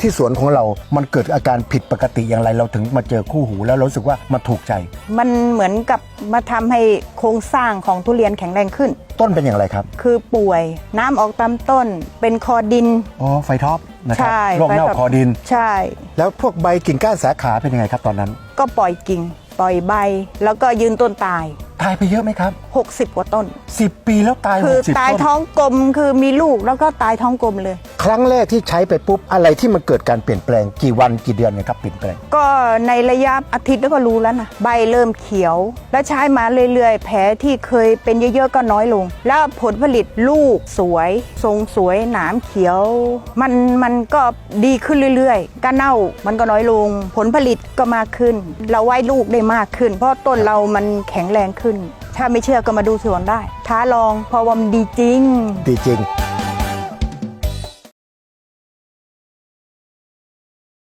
ที่สวนของเรา มันเกิดอาการผิดปกติอย่างไร เราถึงมาเจอคู่หูแล้วเรารู้สึกว่ามันถูกใจ มันเหมือนกับมาทำให้โครงสร้างของทุเรียนแข็งแรงขึ้น ต้นเป็นอย่างไรครับ คือป่วยน้ำออกตามต้น เป็นคอดิน อ๋อ ไฟท็อปนะครัใช่โรคเน่าไฟท็อป คอดิน ใช่ แล้วพวกใบกิ่งก้านสาขาเป็นยังไงครับตอนนั้น ก็ปล่อยกิ่ง ปล่อยใบ แล้วก็ยืนต้นตาย ตายไปเยอะไหมครับ 60 กว่าต้น 10 ปีแล้วตายคือ60ตายต้นท้องกลมคือมีลูกแล้วก็ตายท้องกลมเลย ครั้งแรกที่ใช้ไปปุ๊บอะไรที่มันเกิดการเปลี่ยนแปลงกี่วันกี่เดือนเนยครับเปลี่ยนแปลง ก็ในระยะอาทิตย์แล้วก็รู้แล้วนะใบเริ่มเขียว แล้วใช้มาเรื่อยๆ แผลที่เคยเป็นเยอะๆก็น้อยลง แล้วผลผลิตลูกสวย ทรงสวยหนามเขียว มันมันก็ดีขึ้นเรื่อยๆการเน่ามันก็น้อยลง ผลผลิตก็มากขึ้น เราไว้ลูกได้มากขึ้น เพราะต้นเรามันแข็งแรงขึ้น ถ้าไม่เชื่อก็มาดูสวนได้ ท้าลองเพราะว่ามันดีจริง ดีจริง